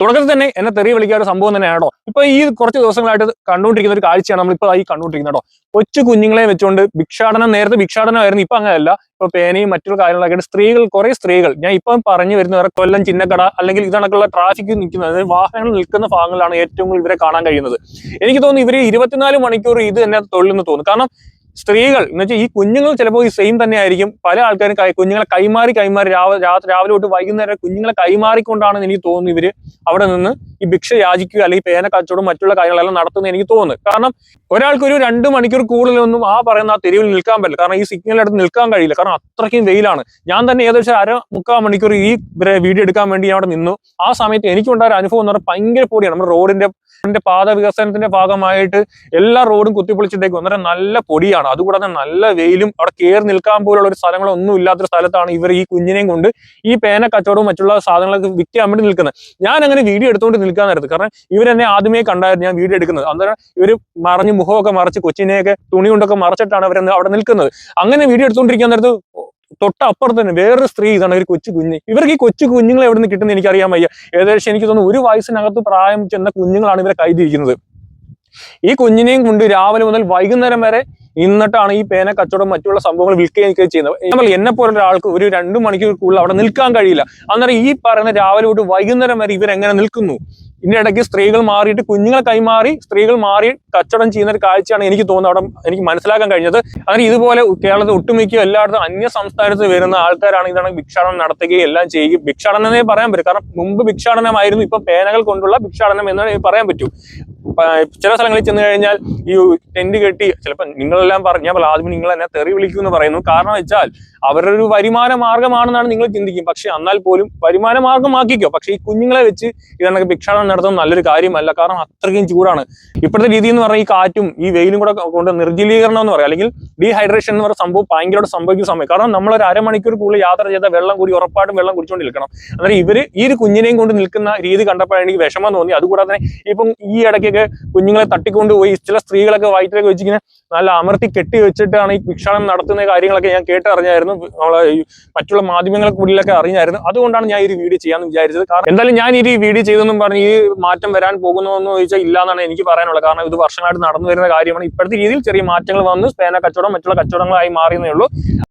തുടക്കത്തിൽ തന്നെ എന്നെ തെറി വിളിക്കാൻ ഒരു സംഭവം തന്നെയാണ്? കേട്ടോ ഇപ്പൊ ഈ കുറച്ച് ദിവസങ്ങളായിട്ട് കണ്ടുകൊണ്ടിരിക്കുന്ന ഒരു കാഴ്ചയാണ് നമ്മളിപ്പോ ഈ കണ്ടുകൊണ്ടിരിക്കുന്നത് കേട്ടോ. കൊച്ചു കുഞ്ഞുങ്ങളെ വെച്ചുകൊണ്ട് ഭിക്ഷാടനം നേരത്തെ ഭിക്ഷാടനമായിരുന്നു ഇപ്പൊ അങ്ങനെയല്ല. ഇപ്പൊ പേനയും മറ്റുള്ള കാര്യങ്ങളൊക്കെ സ്ത്രീകൾ കുറെ സ്ത്രീകൾ ഞാൻ ഇപ്പം പറഞ്ഞു വരുന്ന വേറെ കൊല്ലം ചിന്നക്കട അല്ലെങ്കിൽ ഇതണക്കുള്ള ട്രാഫിക് നിൽക്കുന്നത് വാഹനങ്ങൾ നിൽക്കുന്ന ഭാഗങ്ങളാണ് ഏറ്റവും കൂടുതൽ ഇവരെ കാണാൻ കഴിയുന്നത്. എനിക്ക് തോന്നുന്നു ഇവർ ഇരുപത്തിനാല് മണിക്കൂർ ഇത് തന്നെ തൊഴിലെന്ന് തോന്നുന്നു. കാരണം സ്ത്രീകൾ എന്ന് വെച്ചാൽ ഈ കുഞ്ഞുങ്ങൾ ചിലപ്പോൾ ഈ സെയിം തന്നെ ആയിരിക്കും പല ആൾക്കാരും കുഞ്ഞുങ്ങളെ കൈമാറി കൈമാറി രാവിലെ രാവിലെ തൊട്ട് വൈകുന്നേരം കുഞ്ഞുങ്ങളെ കൈമാറിക്കൊണ്ടാണെന്ന് എനിക്ക് തോന്നുന്നു ഇവർ അവിടെ നിന്ന് ഈ ഭിക്ഷ യാചിക്കുക അല്ലെങ്കിൽ പേന കച്ചവടം മറ്റുള്ള കാര്യങ്ങളെല്ലാം നടത്തുന്ന എനിക്ക് തോന്നുന്നു. കാരണം ഒരാൾക്ക് ഒരു രണ്ട് മണിക്കൂർ കൂടുതലൊന്നും ആ പറയുന്ന ആ തെരുവിൽ നിൽക്കാൻ പറ്റില്ല. കാരണം ഈ സിഗ്നൽ നിൽക്കാൻ കഴിയില്ല. കാരണം അത്രയ്ക്കും വെയിലാണ്. ഞാൻ തന്നെ ഏകദേശം അര മുക്കാൽ മണിക്കൂർ ഈ വീഡിയോ എടുക്കാൻ വേണ്ടി ഞാൻ അവിടെ നിന്നു. ആ സമയത്ത് എനിക്കുണ്ടായ ഒരു അനുഭവം എന്ന് പറഞ്ഞാൽ ഭയങ്കര പൊടിയാണ്. നമ്മുടെ റോഡിന്റെ റോഡിന്റെ പാത വികസനത്തിന്റെ ഭാഗമായിട്ട് എല്ലാ റോഡും കുത്തിപ്പൊളിച്ചിട്ടേക്ക് വന്നാൽ നല്ല പൊടിയാണ്. അതുകൂടാതെ നല്ല വെയിലും അവിടെ കയറി നിൽക്കാൻ പോലുള്ള ഒരു സ്ഥലങ്ങളൊന്നും ഇല്ലാത്തൊരു സ്ഥലത്താണ് ഇവർ ഈ കുഞ്ഞിനെയും കൊണ്ട് ഈ പേന കച്ചവടവും മറ്റുള്ള സാധനങ്ങളൊക്കെ വിൽക്കാൻ വേണ്ടി നിൽക്കുന്നത്. ഞാൻ അങ്ങനെ വീഡിയോ എടുത്തുകൊണ്ട് നിൽക്കാനായിരുന്നു കാരണം ഇവരെന്നെ ആദ്യമേ കണ്ടായിരുന്നു ഞാൻ വീഡിയോ എടുക്കുന്നത്. അന്നേരം ഇവർ മറഞ്ഞ് മുഖമൊക്കെ മറച്ച് കൊച്ചിനെയൊക്കെ തുണി കൊണ്ടൊക്കെ മറച്ചിട്ടാണ് അവർ അവിടെ നിൽക്കുന്നത്. അങ്ങനെ വീഡിയോ എടുത്തുകൊണ്ടിരിക്കാൻ നേരത്ത് തൊട്ടപ്പുറത്ത് തന്നെ വേറൊരു സ്ത്രീ ഇതാണ് ഒരു കൊച്ചു കുഞ്ഞ്. ഇവർക്ക് ഈ കൊച്ചു കുഞ്ഞുങ്ങളെ എവിടെ നിന്ന് കിട്ടുന്ന എനിക്കറിയാൻ വയ്യ. ഏകദേശം എനിക്ക് തോന്നുന്നു ഒരു വയസ്സിനകത്ത് പ്രായം ചെന്ന കുഞ്ഞുങ്ങളാണ് ഇവരെ കൈതിരിക്കുന്നത് ഈ കുഞ്ഞിനെയും കൊണ്ട് രാവിലെ മുതൽ വൈകുന്നേരം വരെ ഇന്നിട്ടാണ് ഈ പേന കച്ചവടം മറ്റുള്ള സംഭവങ്ങൾ വിൽക്കുകയും ചെയ്യുന്നത്. നമ്മൾ എന്നെ പോലെ ഒരാൾക്ക് ഒരു രണ്ട് മണിക്കൂർ കൂടുതൽ അവിടെ നിൽക്കാൻ കഴിയില്ല. അന്നേരം ഈ പറയുന്ന രാവിലെ തൊട്ട് വൈകുന്നേരം വരെ ഇവരെങ്ങനെ നിൽക്കുന്നു? ഇതിന്റെ ഇടയ്ക്ക് സ്ത്രീകൾ മാറിയിട്ട് കുഞ്ഞുങ്ങളെ കൈമാറി സ്ത്രീകൾ മാറി കച്ചവടം ചെയ്യുന്ന ഒരു കാഴ്ചയാണ് എനിക്ക് തോന്നുന്നത് അവിടെ എനിക്ക് മനസ്സിലാക്കാൻ കഴിഞ്ഞത്. അങ്ങനെ ഇതുപോലെ കേരളത്തിൽ ഒട്ടുമിക്ക എല്ലായിടത്തും അന്യ സംസ്ഥാനത്ത് വരുന്ന ആൾക്കാരാണ് ഇതാണ് ഭിക്ഷാടനം നടത്തുകയും എല്ലാം ചെയ്യുകയും ഭിക്ഷാടനം എന്നേ പറയാൻ പറ്റും. കാരണം മുമ്പ് ഭിക്ഷാടനമായിരുന്നു ഇപ്പൊ പേനകൾ കൊണ്ടുള്ള ഭിക്ഷാടനം എന്നാണ് പറയാൻ പറ്റും. ചില സ്ഥലങ്ങളിൽ ചെന്ന് കഴിഞ്ഞാൽ ഈ ടെന്റ് കെട്ടി ചിലപ്പോൾ നിങ്ങളെല്ലാം പറഞ്ഞു ഞാൻ ആദ്യം നിങ്ങൾ എന്നെ തെറി വിളിക്കും എന്ന് പറയുന്നു. കാരണം വെച്ചാൽ അവരുടെ ഒരു വരുമാന മാർഗമാണെന്നാണ് നിങ്ങൾ ചിന്തിക്കും. പക്ഷെ എന്നാൽ പോലും വരുമാന മാർഗമാക്കിക്കോ. പക്ഷെ ഈ കുഞ്ഞുങ്ങളെ വെച്ച് ഇതൊക്കെ ഭിക്ഷാടനം നടത്തുന്ന നല്ലൊരു കാര്യമല്ല. കാരണം അത്രയ്ക്കും ചൂടാണ്. ഇപ്പോഴത്തെ രീതി എന്ന് പറഞ്ഞാൽ ഈ കാറ്റും ഈ വെയിലും കൂടെ കൊണ്ട് നിർജലീകരണം എന്ന് പറയാം. അല്ലെങ്കിൽ ഡീഹൈഡ്രേഷൻ എന്ന് പറയുന്ന സംഭവം ഭയങ്കരമായിട്ട് സംഭവിക്കുന്ന സമയം. കാരണം നമ്മൾ ഒരു അരമണിക്കൂർ കൂടുതൽ യാത്ര ചെയ്ത വെള്ളം കൂടി ഉറപ്പായിട്ടും വെള്ളം കുടിച്ചുകൊണ്ട് നിൽക്കണം അന്നേരം ഇവർ ഈ ഒരു കുഞ്ഞിനെയും കൊണ്ട് നിൽക്കുന്ന രീതി കണ്ടപ്പോഴാണ് എനിക്ക് വിഷമം തോന്നി അതുകൂടാതെ ഇപ്പം ഈ ഇടയ്ക്കൊക്കെ കുഞ്ഞുങ്ങളെ തട്ടിക്കൊണ്ടുപോയി ചില സ്ത്രീകളൊക്കെ വയറ്റിലൊക്കെ വെച്ചിങ്ങനെ നല്ല അമർത്തി കെട്ടി വെച്ചിട്ടാണ് ഈ ഭിക്ഷാടനം നടത്തുന്ന കാര്യങ്ങളൊക്കെ ഞാൻ കേട്ടറിഞ്ഞായിരുന്നു. നമ്മളെ മറ്റുള്ള മാധ്യമങ്ങളെ കൂടിയൊക്കെ അറിഞ്ഞായിരുന്നു. അതുകൊണ്ടാണ് ഞാൻ ഈ വീഡിയോ ചെയ്യാന്ന് വിചാരിച്ചത്. കാരണം എന്തായാലും ഞാൻ ഈ വീഡിയോ ചെയ്തെന്നും പറഞ്ഞ് ഈ മാറ്റം വരാൻ പോകുന്നു എന്ന് ചോദിച്ചാൽ ഇല്ല എന്നാണ് എനിക്ക് പറയാനുള്ളത്. കാരണം ഇത് വർഷങ്ങളായിട്ട് നടന്നു വരുന്ന കാര്യമാണ്. ഇപ്പോഴത്തെ രീതിയിൽ ചെറിയ മാറ്റങ്ങൾ വന്ന് സ്പേന കച്ചവടം മറ്റുള്ള കച്ചവടങ്ങളായി മാറിയെന്നേ ഉള്ളൂ.